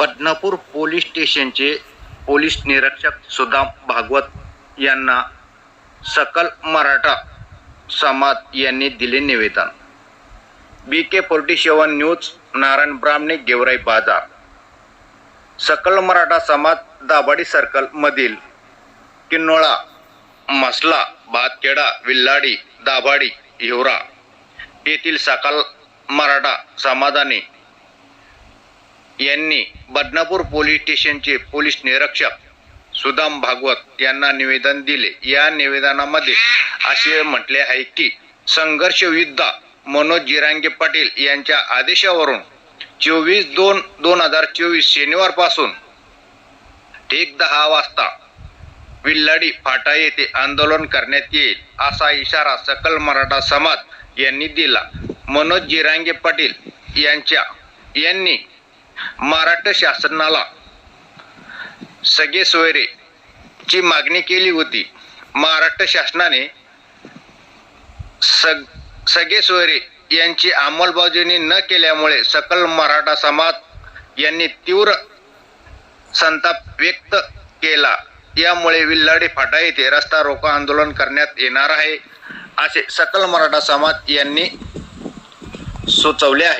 Badnapur police स्टेशनचे police निरीक्षक सुदाम भागवत यांना सकल मराठा समाज यांनी दिले निवेदन. B K forty seven news Narayan Brahmane Georai बाजार. सकल मराठा समाज दाभाडी सर्कल मधील किन्नोळा मसला भातखेडा विल्लाडी दाभाडी हिवरा येथील सकल मराठा समाजाने यांनी बदनापूर पोलीस स्टेशनचे पोलीस निरीक्षक सुदाम भागवत यांना निवेदन दिले. या निवेदनामध्ये असे म्हटले आहे की संघर्ष युद्ध मनोज जिरांगे पाटील यांच्या आदेशावरून चोवीस दोन दोन हजार चोवीस शनिवारपासून ठीक दहा वाजता विल्लाडी फाटा येथे आंदोलन करण्यात येईल असा इशारा सकल मराठा समाज यांनी दिला. मनोज जिरांगे पाटील यांच्या यांनी महाराष्ट्र शासनाला. सगळे सोयरे ची मागणी केली होती. महाराष्ट्र शासनाने सग सगळे सोयरे यांची अंमलबजावणी न केल्यामुळे सकल मराठा समाज यांनी तीव्र संताप व्यक्त केला. यामुळे विल्लाडी फाटा येथे रस्ता रोको आंदोलन करण्यात येणार आहे असे सकल मराठा समाज यांनी सुचवले आहे.